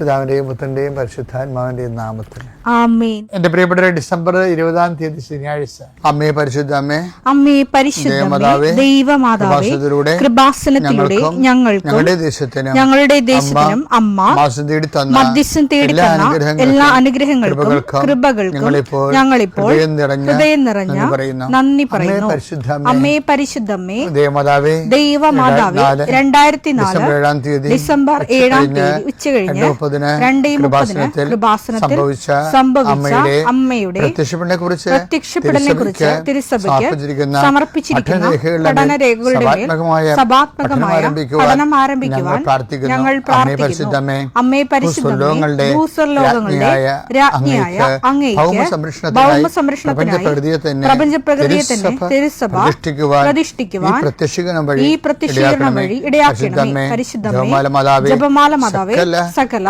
പിതാവിന്റെയും പുത്രന്റെയും പരിശുദ്ധാത്മാവിന്റെയും നാമത്തിൽ. ആമേൻ. എന്റെ പ്രിയപ്പെട്ട ഡിസംബർ ഇരുപതാം തീയതി ശനിയാഴ്ച. അമ്മേ പരിശുദ്ധ അമ്മേ അമ്മേ പരിശുദ്ധ ദേവമാതാവേ, ദൈവമാതാവേ കൃപാസനത്തിലൂടെ ഞങ്ങൾക്കും ഞങ്ങളുടെ ദേശത്തിനും ഞങ്ങളുടെ ദേശത്തിനും അമ്മ മാസം തേടി തന്ന മധ്യസ്ഥം തേടി എല്ലാ തന്ന അനുഗ്രഹങ്ങൾക്കും, എല്ലാ അനുഗ്രഹങ്ങൾക്കും കൃപകൾക്കും ഞങ്ങളിപ്പോൾ ഞങ്ങളിപ്പോൾ ഹൃദയം നിറഞ്ഞ നന്ദി പറയുന്നു. അമ്മേ പരിശുദ്ധ അമ്മേ പരിശുദ്ധമ്മേ ദേവമാതാവേ ദൈവമാതാവേ നാല് രണ്ടായിരത്തി നാല് ഡിസംബർ ഏഴാം തീയതി ഡിസംബർ മുപ്പതിന് സംഭവിച്ച അമ്മയുടെ അമ്മയുടെ പ്രത്യക്ഷപ്പെടനെ കുറിച്ച് പ്രത്യക്ഷപ്പെടലിനെ കുറിച്ച് തിരുസഭയ്ക്ക് സമർപ്പിച്ചിരിക്കുന്ന പഠനരേഖകളുടെ സഭാത്മകമായ പഠനം ആരംഭിക്കുവാൻ ഞങ്ങൾ പ്രാർത്ഥിക്കുന്നു. രാജ്ഞിയായ അങ്ങേക്ക് പ്രപഞ്ചപ്രകൃതിയെ തന്നെ തിരുസഭ പ്രതിഷ്ഠിക്കുവാൻ ഈ പ്രത്യക്ഷീകരണം വഴി ഇടയാക്കണമേ. പരിശുദ്ധമേ ജപമാല മാതാവേ സകല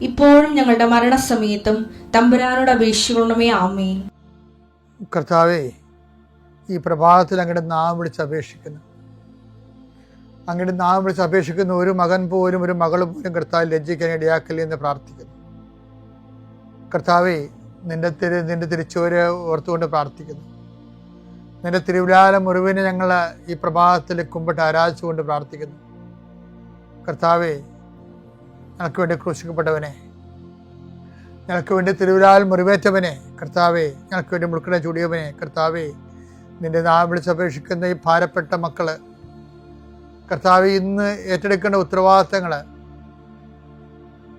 ഇപ്പോഴും ഞങ്ങളുടെ മരണസമയത്തും തമ്പുരാനോട് അപേക്ഷിക്കണമേ ആമേ കർത്താവേ ഈ പ്രഭാതത്തിൽ അങ്ങയുടെ നാം വിളിച്ച് അപേക്ഷിക്കുന്നു. അങ്ങയുടെ നാം വിളിച്ച് അപേക്ഷിക്കുന്ന ഒരു മകൻ പോലും ഒരു മകൾ പോലും കർത്താവ് ലജ്ജിക്കാൻ ഇടയാക്കില്ല എന്ന് പ്രാർത്ഥിക്കുന്നു. കർത്താവേ നിന്റെ തിരു നിന്റെ തിരിച്ചുവരെ ഓർത്തുകൊണ്ട് പ്രാർത്ഥിക്കുന്നു. നിന്റെ തിരുവിലാല മുറിവിനെ ഞങ്ങൾ ഈ പ്രഭാതത്തിൽ കുമ്പിട്ട് ആരാധിച്ചുകൊണ്ട് പ്രാർത്ഥിക്കുന്നു. കർത്താവേ ഞങ്ങൾക്ക് വേണ്ടി ക്രൂശിക്കപ്പെട്ടവനെ. ഞങ്ങൾക്ക് വേണ്ടി തിരുവിലാൽ മുറിവേറ്റവനെ കർത്താവേ ഞങ്ങൾക്ക് വേണ്ടി മുൾക്കട ചൂടിയവനെ കർത്താവേ നിന്റെ നാം വിളിച്ചപേക്ഷിക്കുന്ന ഈ ഭാരപ്പെട്ട മക്കൾ കർത്താവ് ഇന്ന് ഏറ്റെടുക്കേണ്ട ഉത്തരവാദിത്തങ്ങൾ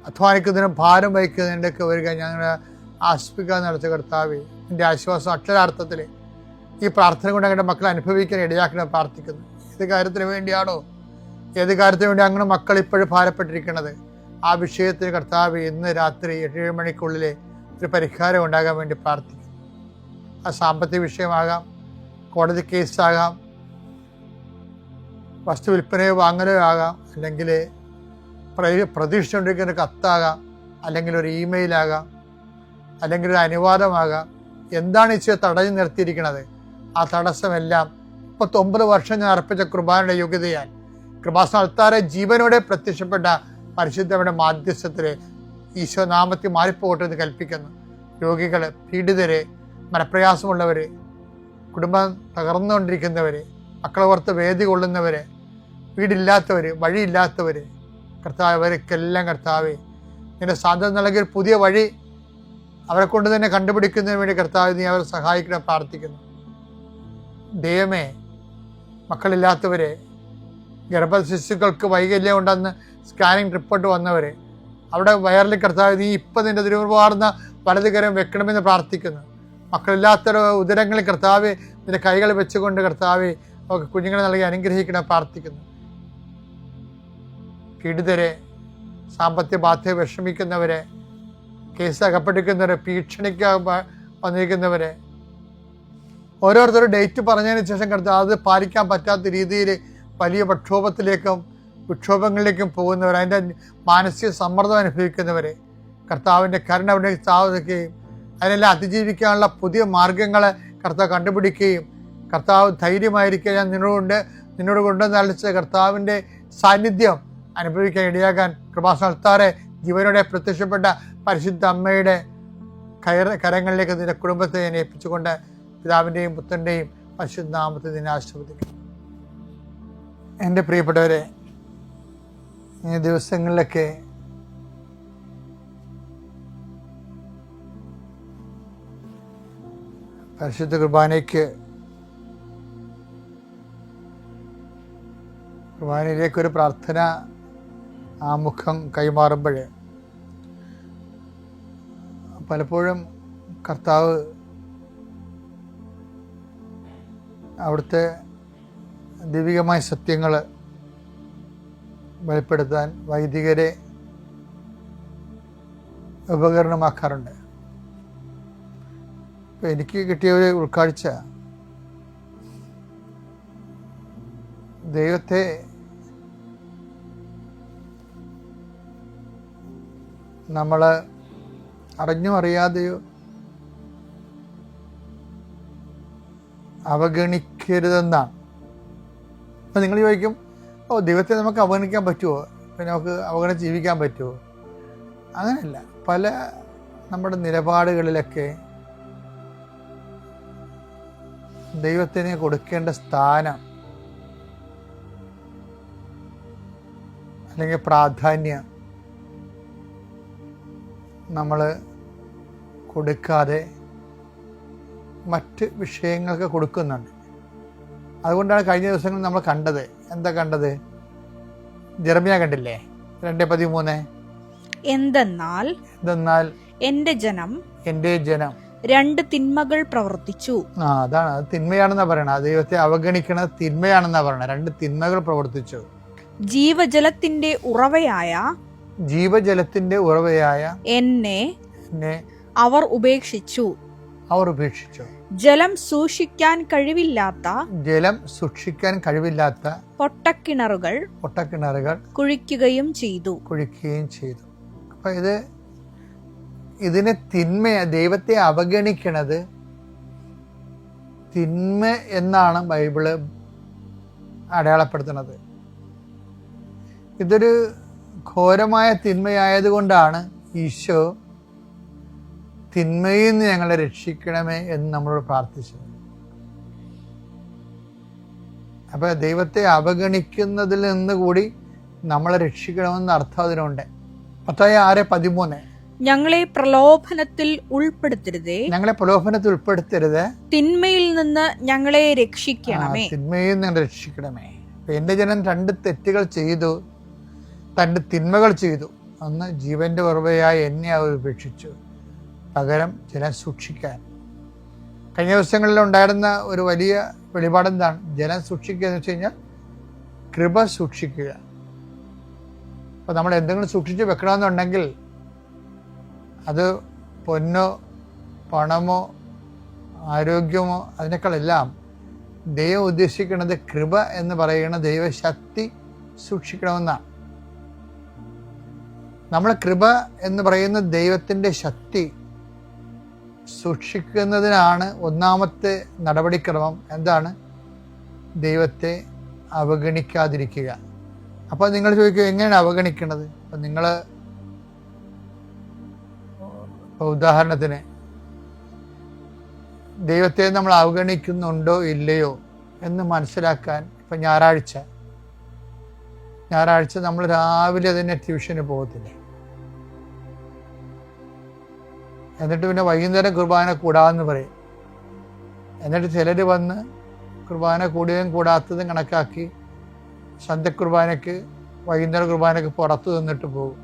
അധ്വാനിക്കുന്നതിനും ഭാരം വഹിക്കുന്നതിന്റെയൊക്കെ വരിക ഞങ്ങൾ ആശ്വസിപ്പിക്കാൻ നടത്ത കർത്താവ്. എന്റെ ആശ്വാസം അക്ഷരാർത്ഥത്തിൽ ഈ പ്രാർത്ഥന കൊണ്ട് ഞങ്ങളുടെ മക്കളെ അനുഭവിക്കാൻ ഇടയാക്കണം പ്രാർത്ഥിക്കുന്നു. ഏത് കാര്യത്തിന് വേണ്ടിയാണോ ഏത് കാര്യത്തിന് വേണ്ടി അങ്ങനെ മക്കൾ ഇപ്പോഴും ഭാരപ്പെട്ടിരിക്കുന്നത്? ആ വിഷയത്തിന് കർത്താവ് ഇന്ന് രാത്രി ഏഴ് മണിക്കുള്ളിൽ ഒരു പരിഹാരം ഉണ്ടാകാൻ വേണ്ടി പ്രാർത്ഥിക്കും ആ സാമ്പത്തിക വിഷയമാകാം കോടതി കേസാകാം വസ്തു വിൽപ്പനയോ വാങ്ങലോ ആകാം അല്ലെങ്കിൽ പ്രതീക്ഷിച്ചുകൊണ്ടിരിക്കുന്ന കത്താകാം അല്ലെങ്കിൽ ഒരു ഇമെയിലാകാം അല്ലെങ്കിൽ ഒരു അനുവാദമാകാം. എന്താണ് ഈ തടഞ്ഞു നിർത്തിയിരിക്കുന്നത്? ആ തടസ്സമെല്ലാം മുപ്പത്തൊമ്പത് വർഷം ഞാൻ അർപ്പിച്ച കൃപാനയുടെ യോഗ്യതയാൽ കൃപാസ്ഥാനത്താറെ ജീവനോടെ പ്രത്യക്ഷപ്പെട്ട പരിശുദ്ധയുടെ മാധ്യസ്ഥത്തിൽ ഈശോ നാമത്തിൽ മാറിപ്പോകട്ടെ എന്ന് കൽപ്പിക്കുന്നു. രോഗികൾ പീഡിതരെ മനപ്രയാസമുള്ളവർ കുടുംബം തകർന്നുകൊണ്ടിരിക്കുന്നവർ മക്കളെ ഓർത്ത് വേദി കൊള്ളുന്നവർ വീടില്ലാത്തവർ വഴിയില്ലാത്തവർ കർത്താവ് അവർക്കെല്ലാം കർത്താവെ നിന്റെ സാധ്യത നൽകിയ പുതിയ വഴി അവരെ കൊണ്ട് തന്നെ കണ്ടുപിടിക്കുന്നതിന് വേണ്ടി കർത്താവ് നീ അവരെ സഹായിക്കണം പ്രാർത്ഥിക്കുന്നു. ദൈവമേ മക്കളില്ലാത്തവരെ ഗർഭശിശുക്കൾക്ക് വൈകല്യം ഉണ്ടെന്ന് സ്കാനിങ് റിപ്പോർട്ട് വന്നവരെ അവിടെ വയറിൽ കർത്താവ് നീ ഇപ്പം നിന്റെ തിരുവാർന്ന വലതുകരം വെക്കണമെന്ന് പ്രാർത്ഥിക്കുന്നു. മക്കളില്ലാത്ത ഉദരങ്ങളിൽ കർത്താവ് നിന്റെ കൈകൾ വെച്ചുകൊണ്ട് കർത്താവ് കുഞ്ഞുങ്ങളെ നൽകി അനുഗ്രഹിക്കണം പ്രാർത്ഥിക്കുന്നു. പീഡിതരെ സാമ്പത്തിക ബാധ്യത വിഷമിക്കുന്നവരെ കേസ് അകപ്പെട്ടിരിക്കുന്നവരെ ഭീഷണിക്ക് വന്നിരിക്കുന്നവരെ ഓരോരുത്തരും ഡേറ്റ് പറഞ്ഞതിന് ശേഷം കർത്താവ് അത് പാലിക്കാൻ പറ്റാത്ത രീതിയിൽ വലിയ പ്രക്ഷോഭത്തിലേക്കും വിക്ഷോഭങ്ങളിലേക്കും പോകുന്നവർ അതിന്റെ മാനസിക സമ്മർദ്ദം അനുഭവിക്കുന്നവരെ കർത്താവിന്റെ കരുണ അവിടെ സ്ഥാപിക്കുകയും അതിനെല്ലാം അതിജീവിക്കാനുള്ള പുതിയ മാർഗങ്ങൾ കർത്താവ് കണ്ടുപിടിക്കുകയും കർത്താവ് ധൈര്യമായിരിക്കുക ഞാൻ നിന്നോടുണ്ട് നിന്നോട് കൊണ്ടുവന്ന് അളിച്ച കർത്താവിന്റെ സാന്നിധ്യം അനുഭവിക്കാൻ ഇടയാകാൻ കൃപാസ്ഥാനത്താറെ ജീവനോടെ പ്രത്യക്ഷപ്പെട്ട പരിശുദ്ധ അമ്മയുടെ കയറ കരങ്ങളിലേക്ക് നിന്റെ കുടുംബത്തെ ഞാൻ ഏൽപ്പിച്ചുകൊണ്ട് പിതാവിന്റെയും പുത്രന്റെയും പരിശുദ്ധ നാമത്തെ നിന്നെ ആശീർവദിക്കുന്നു. എന്റെ പ്രിയപ്പെട്ടവരെ ഈ ദിവസങ്ങളിലൊക്കെ പരിശുദ്ധ കുർബാനയ്ക്ക് കുർബാനയിലേക്കൊരു പ്രാർത്ഥന ആമുഖം കൈമാറുമ്പോൾ പലപ്പോഴും കർത്താവ് അവിടുത്തെ ദൈവികമായ സത്യങ്ങൾ വെളിപ്പെടുത്താൻ വൈദികരെ ഉപകരണമാക്കാറുണ്ട്. ഇപ്പം എനിക്ക് കിട്ടിയ ഒരു ഉൾക്കാഴ്ച ദൈവത്തെ നമ്മൾ അറിഞ്ഞോ അറിയാതെയോ അവഗണിക്കരുതെന്നാണ്. അപ്പം നിങ്ങൾ ചോദിക്കും ഓ ദൈവത്തെ നമുക്ക് അവഗണിക്കാൻ പറ്റുമോ പിന്നെ നമുക്ക് അവഗണിച്ച് ജീവിക്കാൻ പറ്റുമോ അങ്ങനെയല്ല. പല നമ്മുടെ നിലപാടുകളിലൊക്കെ ദൈവത്തിന് കൊടുക്കേണ്ട സ്ഥാനം അല്ലെങ്കിൽ പ്രാധാന്യം നമ്മൾ കൊടുക്കാതെ മറ്റ് വിഷയങ്ങൾക്ക് കൊടുക്കുന്നുണ്ട്. അതുകൊണ്ടാണ് കഴിഞ്ഞ ദിവസങ്ങളിൽ നമ്മൾ കണ്ടത്. എന്താ കണ്ടത്? ജെറമിയ കണ്ടില്ലേ? രണ്ട് പതിമൂന്ന്. എന്തെന്നാൽ എന്തെന്നാൽ എന്റെ ജനം എന്റെ ജനം. രണ്ട് തിന്മകൾ പ്രവർത്തിച്ചു. ആ അതാണ്. അത് തിന്മയാണെന്നാ പറയണത്. ദൈവത്തെ അവഗണിക്കണ തിന്മയാണെന്നാ പറയണത്. രണ്ട് തിന്മകൾ പ്രവർത്തിച്ചു. ജീവജലത്തിന്റെ ഉറവയായ ജീവജലത്തിന്റെ ഉറവയായ എന്നെ എന്നെ അവർ ഉപേക്ഷിച്ചു. അവർ ഉപേക്ഷിച്ചു. ജലം സൂക്ഷിക്കാൻ കഴിവില്ലാത്ത ജലം സൂക്ഷിക്കാൻ കഴിവില്ലാത്ത പൊട്ടക്കിണറുകൾ പൊട്ടക്കിണറുകൾ കുഴിക്കുകയും ചെയ്തു. കുഴിക്കുകയും ചെയ്തു. അപ്പൊ ഇത് ഇതിനെ തിന്മ ദൈവത്തെ അവഗണിക്കണത് തിന്മ എന്നാണ് ബൈബിൾ അടയാളപ്പെടുത്തുന്നത്. ഇതൊരു ഘോരമായ തിന്മയായതുകൊണ്ടാണ് ഈശോ തിന്മയിൽ നിന്ന് ഞങ്ങളെ രക്ഷിക്കണമേ എന്ന് നമ്മളോട് പ്രാർത്ഥിച്ചു. അപ്പൊ ദൈവത്തെ അവഗണിക്കുന്നതിൽ നിന്ന് കൂടി നമ്മളെ രക്ഷിക്കണമെന്ന് അർത്ഥം അതിനുണ്ട്. പത്തായ ആറ് പതിമൂന്ന്. ഞങ്ങളെ പ്രലോഭനത്തിൽ ഉൾപ്പെടുത്തരുതേ. ഞങ്ങളെ പ്രലോഭനത്തിൽ ഉൾപ്പെടുത്തരുത്. തിന്മയിൽ നിന്ന് ഞങ്ങളെ രക്ഷിക്കണമേ. തിന്മയിൽ നിന്ന് രക്ഷിക്കണമേ. എന്റെ ജനം രണ്ട് തെറ്റുകൾ ചെയ്തു. തന്റെ തിന്മകൾ ചെയ്തു. അന്ന് ജീവന്റെ ഉറവയായി എന്നെ അവർ ഉപേക്ഷിച്ചു. പകരം ജനം സൂക്ഷിക്കാൻ. കഴിഞ്ഞ ദിവസങ്ങളിൽ ഉണ്ടായിരുന്ന ഒരു വലിയ വെളിപാടെന്താണ്? ജനം സൂക്ഷിക്കുക എന്ന് വെച്ച് കഴിഞ്ഞാൽ കൃപ സൂക്ഷിക്കുക. അപ്പോൾ നമ്മൾ എന്തെങ്കിലും സൂക്ഷിച്ച് വെക്കണമെന്നുണ്ടെങ്കിൽ അത് പൊന്നോ പണമോ ആരോഗ്യമോ അതിനേക്കാളെല്ലാം ദൈവം ഉദ്ദേശിക്കുന്നത് കൃപ എന്ന് പറയുന്ന ദൈവശക്തി സൂക്ഷിക്കണമെന്നാണ്. നമ്മൾ കൃപ എന്ന് പറയുന്ന ദൈവത്തിന്റെ ശക്തി സൂക്ഷിക്കുന്നതിനാണ് ഒന്നാമത്തെ നടപടിക്രമം എന്താണ്? ദൈവത്തെ അവഗണിക്കാതിരിക്കുക. അപ്പോൾ നിങ്ങൾ ചോദിക്കുക എങ്ങനെയാണ് അവഗണിക്കുന്നത്? അപ്പം നിങ്ങൾ ഉദാഹരണത്തിന് ദൈവത്തെ നമ്മൾ അവഗണിക്കുന്നുണ്ടോ ഇല്ലയോ എന്ന് മനസ്സിലാക്കാൻ ഇപ്പം ഞായറാഴ്ച. ഞായറാഴ്ച നമ്മൾ രാവിലെ തന്നെ ട്യൂഷന് പോകത്തില്ലേ. എന്നിട്ട് പിന്നെ വൈകുന്നേരം കുർബാന കൂടാന്ന് പറയും. എന്നിട്ട് ചിലർ വന്ന് കുർബാന കൂടിയതും കൂടാത്തതും കണക്കാക്കി സന്ധ്യ കുർബാനയ്ക്ക് വൈകുന്നേര കുർബാനയ്ക്ക് പുറത്തു നിന്നിട്ട് പോകും.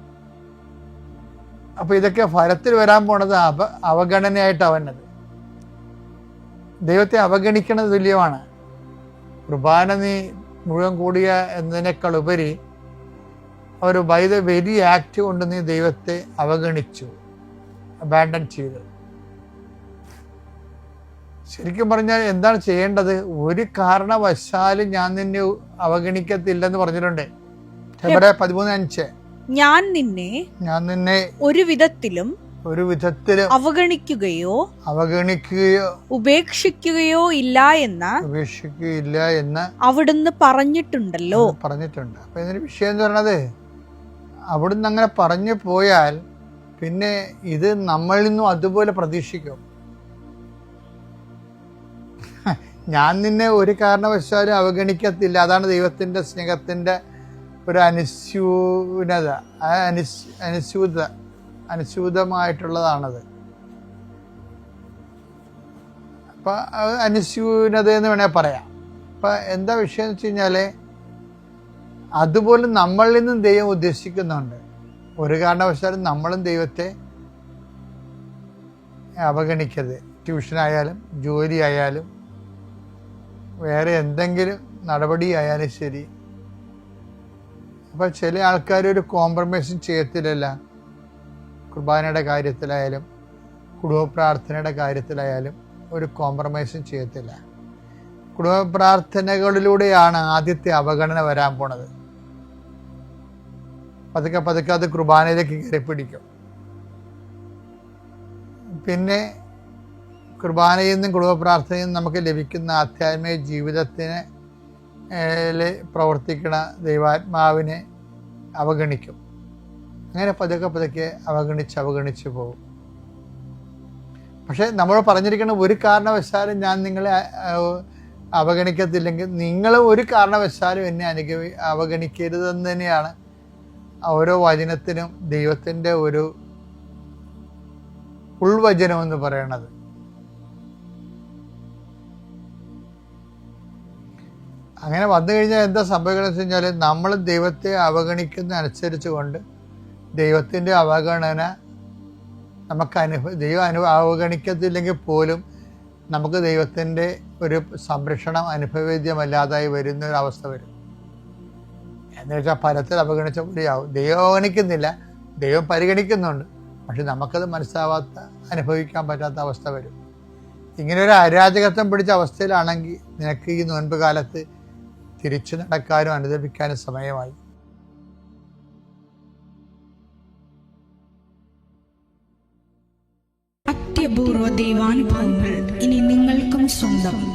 അപ്പോൾ ഇതൊക്കെ ഫലത്തിൽ വരാൻ പോണത് അവ അവഗണനയായിട്ടാണ് വന്നത് ദൈവത്തെ അവഗണിക്കുന്നത് തുല്യമാണ്. കുർബാന നീ മുഴുവൻ കൂടിയ എന്നതിനേക്കാൾ ഉപരി അവർ ബൈ ദ വെരി ആക്ട് കൊണ്ട് നീ ദൈവത്തെ അവഗണിച്ചു. അബാൻഡൻ ചെയ്ത്. ശരിക്കും പറഞ്ഞാൽ എന്താണ് ചെയ്യേണ്ടത്? ഒരു കാരണവശാലും ഞാൻ നിന്നെ അവഗണിക്കത്തില്ലെന്ന് പറഞ്ഞിട്ടുണ്ട്. ഫെബ്രുവരി പതിമൂന്ന് അഞ്ച്. ഞാൻ നിന്നെ ഞാൻ നിന്നെ ഒരു വിധത്തിലും ഒരു വിധത്തിലും അവഗണിക്കുകയോ അവഗണിക്കുകയോ ഉപേക്ഷിക്കുകയോ ഇല്ല എന്ന ഉപേക്ഷിക്കുകയില്ല എന്ന് അവിടുന്ന് പറഞ്ഞിട്ടുണ്ടല്ലോ. പറഞ്ഞിട്ടുണ്ട്. അപ്പൊ ഇതിന്റെ വിഷയം എന്ന് പറഞ്ഞത് അവിടുന്ന് അങ്ങനെ പറഞ്ഞു പോയാൽ പിന്നെ ഇത് നമ്മളിൽ നിന്നും അതുപോലെ പ്രതീക്ഷിക്കും. ഞാൻ നിന്നെ ഒരു കാരണവശാലും അവഗണിക്കത്തില്ല. അതാണ് ദൈവത്തിന്റെ സ്നേഹത്തിന്റെ ഒരു അനുസ്യൂനത. അനുസ് അനുസ്യൂത അനുസ്യൂതമായിട്ടുള്ളതാണത്. അപ്പൊ അനുസ്യൂനത എന്ന് വേണേൽ പറയാം. അപ്പൊ എന്താ വിഷയം എന്ന് വെച്ച് കഴിഞ്ഞാൽ അതുപോലെ നമ്മളിൽ നിന്നും ദൈവം ഉദ്ദേശിക്കുന്നുണ്ട്. ഒരു കാരണവശാലും നമ്മളും ദൈവത്തെ അവഗണിക്കരുത്. ട്യൂഷനായാലും ജോലി ആയാലും വേറെ എന്തെങ്കിലും നടപടി ആയാലും ശരി. അപ്പം ചില ആൾക്കാർ ഒരു കോംപ്രമൈസും ചെയ്യത്തില്ലല്ല. കുർബാനയുടെ കാര്യത്തിലായാലും കുടുംബ പ്രാർത്ഥനയുടെ കാര്യത്തിലായാലും ഒരു കോംപ്രമൈസും ചെയ്യത്തില്ല. കുടുംബ പ്രാർത്ഥനകളിലൂടെയാണ് ആദ്യത്തെ അവഗണന വരാൻ പോണത്. പതുക്കെ പതുക്കെ അത് കുർബാനയിലേക്ക് കയറി പിടിക്കും. പിന്നെ കുർബാനയിൽ നിന്നും കുടുംബ പ്രാർത്ഥനയിൽ നിന്നും നമുക്ക് ലഭിക്കുന്ന ആധ്യാത്മിക ജീവിതത്തിന് പ്രവർത്തിക്കുന്ന ദൈവാത്മാവിനെ അവഗണിക്കും. അങ്ങനെ പതുക്കെ പതുക്കെ അവഗണിച്ച് അവഗണിച്ച് പോകും. പക്ഷേ നമ്മൾ പറഞ്ഞിരിക്കുന്ന ഒരു കാരണവശാലും ഞാൻ നിങ്ങളെ അവഗണിക്കത്തില്ലെങ്കിൽ നിങ്ങൾ ഒരു കാരണവശാലും എന്നെ അനുഗമി അവഗണിക്കരുതെന്ന് തന്നെയാണ് ഓരോ വചനത്തിനും ദൈവത്തിന്റെ ഒരു ഉൾവചനം എന്ന് പറയണത്. അങ്ങനെ വന്നു കഴിഞ്ഞാൽ എന്താ സംഭവിക്കുന്നത് വെച്ച് കഴിഞ്ഞാൽ നമ്മൾ ദൈവത്തെ അവഗണിക്കുന്ന അനുസരിച്ച് കൊണ്ട് ദൈവത്തിന്റെ അവഗണന നമുക്ക് അനുഭവ ദൈവം അനു അവഗണിക്കത്തില്ലെങ്കിൽ പോലും നമുക്ക് ദൈവത്തിന്റെ ഒരു സംരക്ഷണം അനുഭവവേദ്യമല്ലാതായി വരുന്ന ഒരു അവസ്ഥ വരും. എന്ന് വെച്ചാൽ ഫലത്തിൽ അവഗണിച്ച പോലെയാവും. ദൈവം അവഗണിക്കുന്നില്ല. ദൈവം പരിഗണിക്കുന്നുണ്ട്. പക്ഷെ നമുക്കത് മനസ്സിലാവാത്ത അനുഭവിക്കാൻ പറ്റാത്ത അവസ്ഥ വരും. ഇങ്ങനെ ഒരു അരാജകത്വം പിടിച്ച അവസ്ഥയിലാണെങ്കിൽ നിനക്ക് ഈ നോൻപ് കാലത്ത് തിരിച്ചു നടക്കാനും അനുദപിക്കാനും സമയമായി. അത്യപൂർവ ദൈവാനുഭവങ്ങൾ ഇനി നിങ്ങൾക്കും സ്വന്തം.